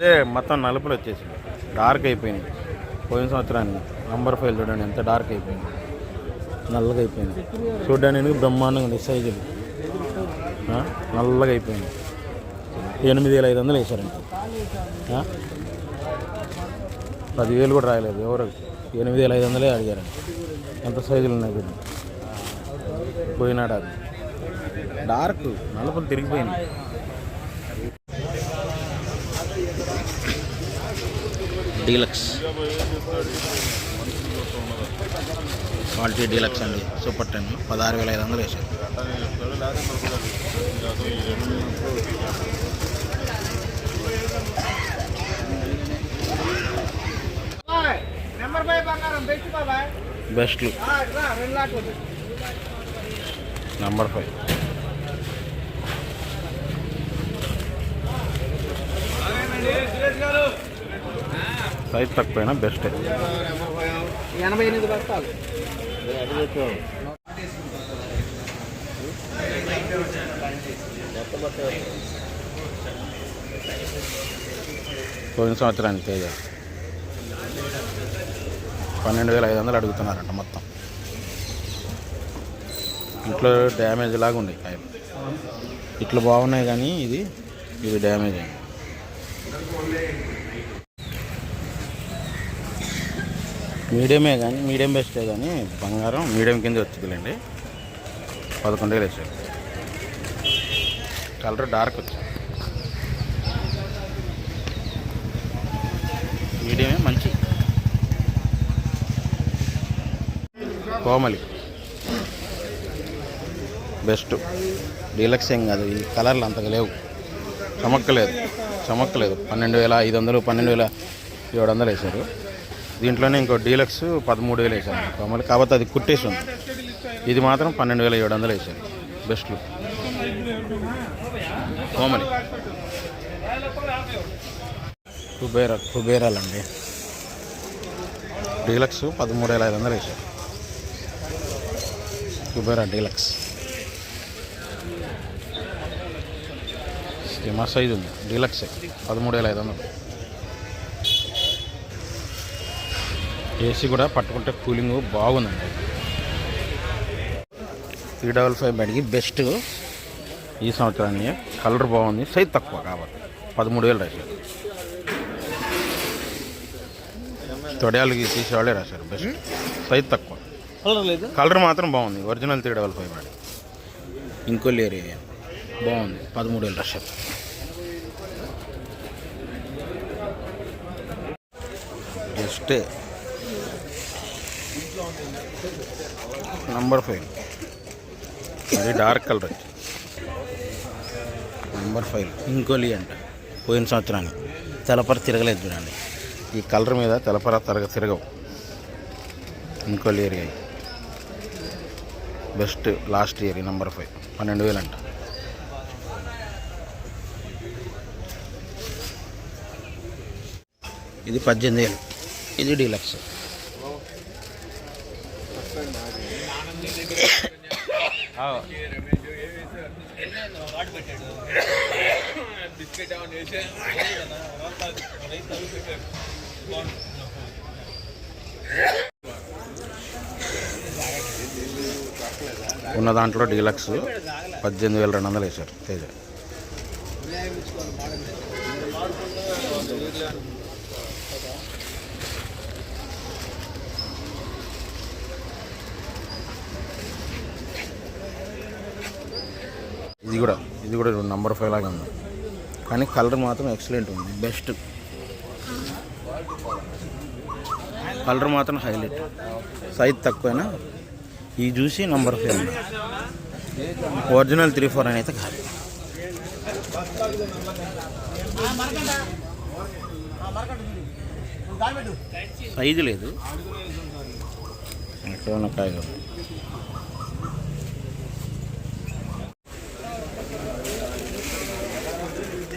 అదే మొత్తం నలుపులు వచ్చేసింది. డార్క్ అయిపోయినాయి. పోయిన సంవత్సరానికి నంబర్ ఫైల్ చూడండి ఎంత డార్క్ అయిపోయింది. నల్లగా అయిపోయింది. చూడడానికి బ్రహ్మాండంగా ఉంది సైజులు నల్లగా అయిపోయింది. ఎనిమిది వేల ఐదు వందలు వేశారండి పదివేలు కూడా రాయలేదు ఎవరు? ఎనిమిది వేల ఐదు వందలే అడిగారండి ఎంత సైజులు ఉన్నాయి చూడండి. పోయినాడు అది. డార్క్ నలుపులు తిరిగిపోయినాయి. డీలక్స్. క్వాలిటీ డీలక్స్ అండి. Super ten. పదహారు వేల ఐదు వందలు వేసారు నెంబర్ ఫైవ్. బంగారం బెస్ట్ బాబాయ్ బెస్ట్లు రెండు లాట్లు నంబర్ ఫైవ్ సైజ్ తక్కువైనా బెస్టే. ఎనభై ఎనిమిది బస్తాలు. పోయిన సంవత్సరానికి తేజ. పన్నెండు వేల ఐదు వందలు అడుగుతున్నారంట మొత్తం. ఇంట్లో డ్యామేజ్ లాగా ఉంది కాయలు ఇట్లా బాగున్నాయి కానీ ఇది ఇది డ్యామేజ్ అయింది. మీడియమే కానీ మీడియం బెస్టే కానీ బంగారం మీడియం కింద వచ్చిందిలేండి. పదకొండు వేలు వేసాడు కలర్ డార్క్ వచ్చింది. మీడియమే మంచి. కోమలి. బెస్ట్. డీలక్స్ ఏం కాదు ఈ కలర్లు అంతగా లేవు. చమక్కలేదు. చమక్కలేదు. పన్నెండు వేల ఐదు వందలు పన్నెండు వేల ఏడు వందలు వేశారు. దీంట్లోనే ఇంకో డీలక్స్ పదమూడు వేలు వేసాను కోమలి కాకపోతే అది కుట్టేసి ఉంది ఇది మాత్రం పన్నెండు వేల ఏడు వందలు వేశారు బెస్ట్లు కోమలి కుబేరా కుబేరాలండి. డీలక్స్ పదమూడు వేల ఐదు వందలు వేసాను కుబేరా డీలక్స్. మా సైజ్ ఉంది. డీలక్స్. పదమూడు వేల ఐదు వందలు. ఏసీ కూడా పట్టుకుంటే కూలింగ్ బాగుందండి. త్రీ డబల్ ఫైవ్ బెడ్కి బెస్ట్. ఈ సంవత్సరాన్ని కలర్ బాగుంది సైజ్ తక్కువ కాబట్టి. పదమూడు వేలు రాశారు. తొడయాలకి తీసేవాళ్ళే రాశారు బెస్ట్. సైజ్ తక్కువ. కలర్ లేదు? కలర్ మాత్రం బాగుంది original three double five madam ఇంకో ఏరియా. బాగుంది పదమూడు వేలు రాశారు. జస్ట్ నంబర్ ఫైవ్ అది డార్క్ కలర్ నంబర్ ఫైవ్ ఇంకోలి అంట. పోయిన సంవత్సరాన్ని తెలపర తిరగలేదు చూడండి. ఈ కలర్ మీద తెలపర తిరగ తిరగవు. ఇంకోలి area best last year number five పన్నెండు వేలు అంట. ఇది పద్దెనిమిది వేలు. ఇది డీలక్స్ ఉన్న దాంట్లో డీలక్స్ పద్దెనిమిది వేల రెండు వందలు వేశారు తేజ. ఇది కూడా ఇది కూడా నంబర్ ఫైవ్ లాగా ఉంది. కానీ కలర్ మాత్రం ఎక్సలెంట్ ఉంది. బెస్ట్ కలర్ మాత్రం హైలైట్ సైజ్ తక్కువైనా ఇది చూసి నంబర్ ఫైవ్ ఉంది. ఒరిజినల్ త్రీ ఫోర్ అని అయితే కాదు. సైజు లేదు. ఎక్కడ ఉన్న కాయలు.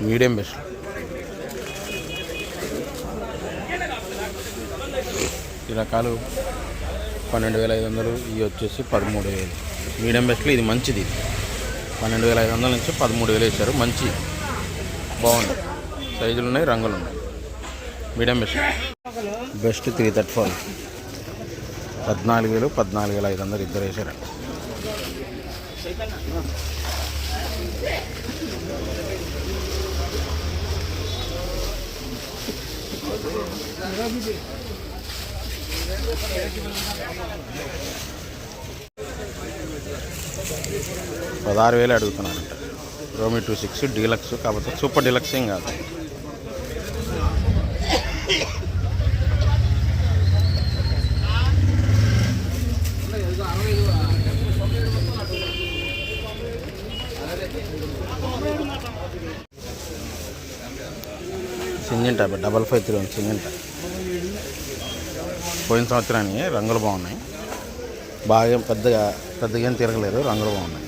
Medium best. ఈ రకాలు పన్నెండు వేల ఐదు వందలు ఇవి వచ్చేసి పదమూడు వేలు. మీడియం బెస్ట్లో ఇది మంచిది. పన్నెండు వేల ఐదు వందల నుంచి పదమూడు వేలు వేశారు. మంచి బాగుంది. సైజులు ఉన్నాయి రంగులు ఉన్నాయి. Medium best. Best three thirty five పద్నాలుగు వేలు పద్నాలుగు వేల ఐదు వందలు ఇద్దరు వేసారండి పదహారు వేలు అడుగుతున్నారంట. రోమి టూ సిక్స్ డీలక్స్ కాకపోతే సూపర్ డీలక్స్ ఏం కాదు. సింగింట డబల్ ఫైవ్ త్రీ వన్ సింగింట పోయిన సంవత్సరానికి రంగులు బాగున్నాయి. బాగా ఏం పెద్దగా పెద్దగా ఏం తిరగలేదు రంగులు బాగున్నాయి.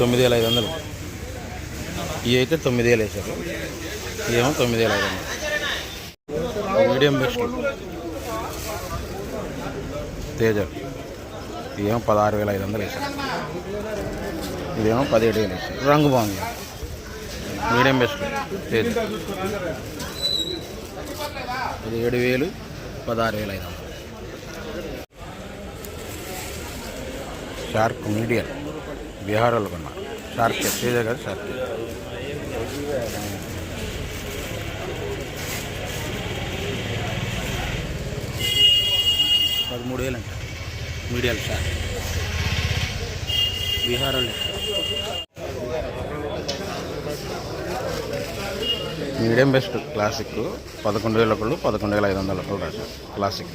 తొమ్మిది వేల ఐదు వందలు. ఇవి అయితే తొమ్మిది వేలు వేసారు ఇదేమో తొమ్మిది వేల ఐదు వందలు. Medium best. తేజ. ఇదేమో పదహారు వేల ఐదు వందలు వేసారు ఇదేమో పదిహేడు వేలు వేసారు రంగు బాగుంది. మీడియం బెస్ట్ తేజ ఏడు వేలు పదహారు వేల ఐదు షార్క్ మీడియం. బీహార్లో కొన్నారు షార్క్ తేజ కదా షార్క్ పదమూడు వేలు అంట. మీడియాలు షార్క్. బీహార్ వాళ్ళు మీడియం బెస్ట్ క్లాసిక్ పదకొండు వేల ఒకళ్ళు పదకొండు వేల ఐదు వందల ఒకళ్ళు రాశారు. క్లాసిక్.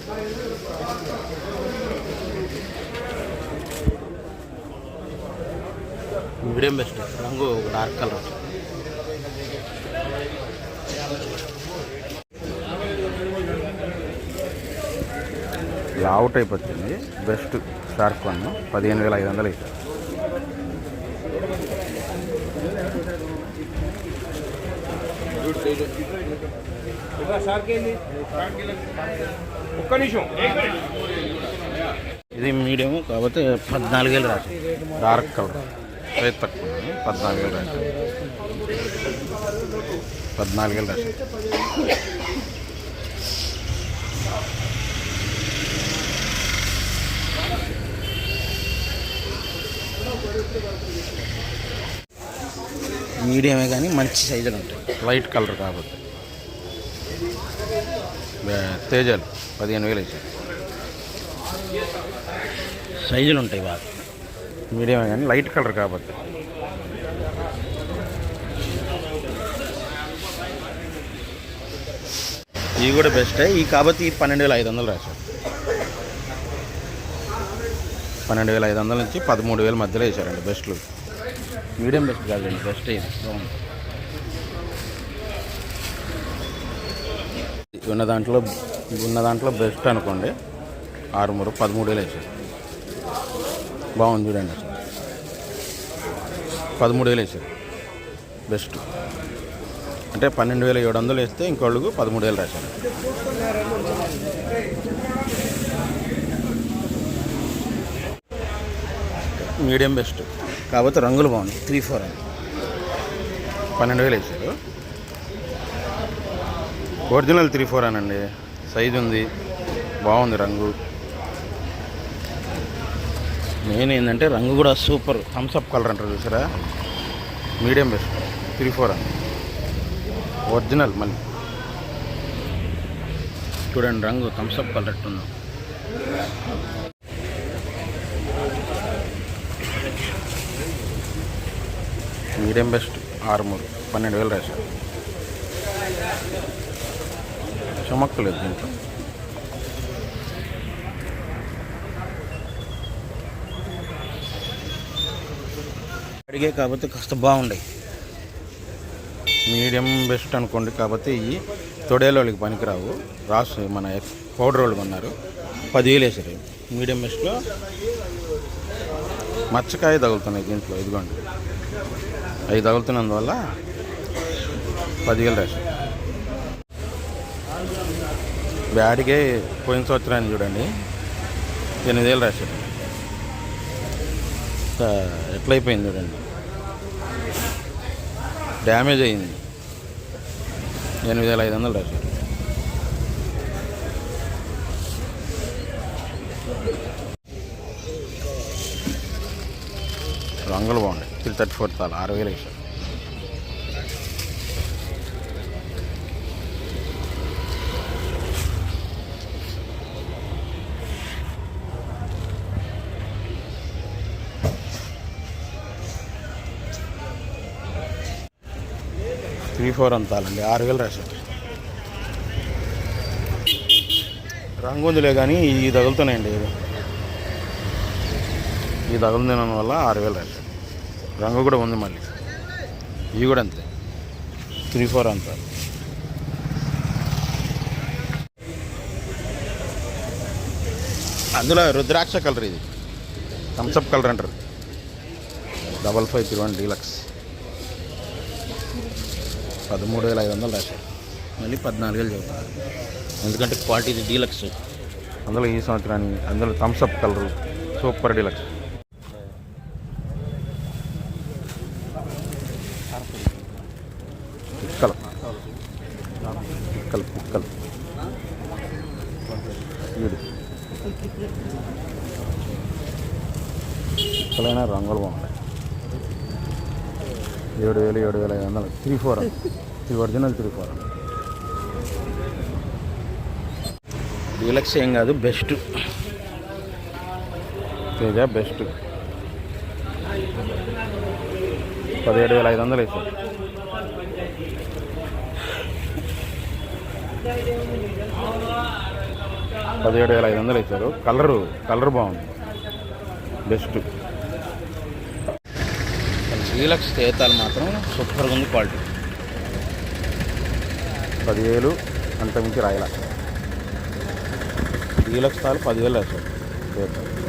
మీడియం బెస్ట్ రంగు డార్క్ కలర్. లావు టైప్ వచ్చింది. బెస్ట్ షార్క్ వన్ పదిహేను వేల ఐదు వందలు ఇచ్చారు ఒక్క నిమిషం ఇది మీడియం కాకపోతే పద్నాలుగు వేలు రాశారు. డార్క్ కలర్ రేట్ తక్కువ ఉంది. పద్నాలుగు వేలు రాసి పద్నాలుగు వేలు రాశారు. మీడియమే కానీ మంచి సైజులు ఉంటాయి. లైట్ కలర్ కాబట్టి. తేజాలు పదిహేను వేలు వేసారు సైజులు ఉంటాయి బాగా. మీడియం కానీ లైట్ కలర్ కాబట్టి. ఇవి కూడా బెస్టే ఈ కాబట్టి ఈ పన్నెండు వేల ఐదు వందలు రాశారు. పన్నెండు వేల ఐదు వందల నుంచి పదమూడు వేల మధ్యలో వేశారండి బెస్ట్లు మీడియం బెస్ట్ కాదండి బెస్ట్ ఇది బాగుంది. ఉన్న దాంట్లో ఉన్న దాంట్లో బెస్ట్ అనుకోండి ఆరుమూరు పదమూడు వేలు వేసారు బాగుంది చూడండి అసలు. పదమూడు వేలు వేసారు బెస్ట్. అంటే పన్నెండు వేల ఏడు వందలు వేస్తే ఇంకోళ్ళకు పదమూడు వేలు రాశారు. Medium best. కాకపోతే రంగులు బాగున్నాయి. త్రీ ఫోర్ అని. పన్నెండు వేలు వేసారు. ఒరిజినల్ త్రీ ఫోర్ అనండి. సైజు ఉంది. బాగుంది రంగు. మెయిన్ ఏంటంటే రంగు కూడా సూపర్ థమ్స్అప్ కలర్ అంటారు చూసారా? మీడియం బెస్ట్ త్రీ ఫోర్ అని. ఒరిజినల్ మళ్ళీ. చూడండి రంగు థమ్స్అప్ కలర్ ఎట్టుందో మీడియం బెస్ట్? ఆరుమూరు పన్నెండు వేలు రాశారు. చమక్కలేదు దీంట్లో. అడిగే కాబట్టి కాస్త బాగుండాయి మీడియం బెస్ట్ అనుకోండి కాకపోతే ఇవి తొడేలోళ్ళకి పనికిరావు. రాసు మన పౌడర్ వాళ్ళు కొన్నారు. పదివేలు వేసారు మీడియం బెస్ట్లో? మచ్చకాయ తగులుతున్నాయి దీంట్లో ఇదిగోండి. అవి తగులుతున్నందువల్ల పదివేలు రాశారు బ్యాడ్కే పోయిన సంవత్సరాన్ని చూడండి. ఎనిమిది వేలు రాశారు ఎట్లయిపోయింది చూడండి. డ్యామేజ్ అయింది. ఎనిమిది వేల ఐదు వందలు రాశారు రంగులు బాగున్నాయి. త్రీ థర్టీ ఫోర్ తాలు ఆరు వేలు వేసారు త్రీ ఫోర్ అంతాలండి ఆరు వేలు రాశారు రంగు ఉందిలే కానీ ఈ తగులుతున్నాయండి. ఇది ఈ తగులుతున్న వల్ల ఆరు వేలు రాశారు రంగు కూడా ఉంది మళ్ళీ. ఇవి కూడా అంతే. త్రీ ఫోర్ అంతా. అందులో రుద్రాక్ష కలర్ ఇది. థమ్సప్ కలర్ అంటారు. Double five three one deluxe పదమూడు వేల ఐదు వందలు రాశారు. మళ్ళీ పద్నాలుగు వేలు చెబుతున్నారు ఎందుకంటే క్వాలిటీ ఇది డీలక్స్ అందులో ఈ సంవత్సరానికి అందులో థమ్సప్ కలరు. సూపర్ డీలక్స్ పిక్కలు పిక్కలు పిక్కలు వీడు రంగులు బాగున్నాయి ఏడు వేలు ఏడు వేల ఐదు వందలు త్రీ ఫోర్ ఇది ఒరిజినల్ త్రీ ఫోర్ డీలక్స్ ఏం కాదు బెస్ట్. తేజ బెస్ట్. పదిహేడు వేల ఐదు వందలు వేసారు పదిహేడు వేల ఐదు వందలు వేసారు. కలరు కలర్ బాగుంది. బెస్ట్. డీలక్స్ తేతాలు మాత్రం సూపర్గా ఉంది క్వాలిటీ. పదివేలు అంతమించి రాయాల. డీలక్స్ తాలు పదివేలు రాశారు తేతాలు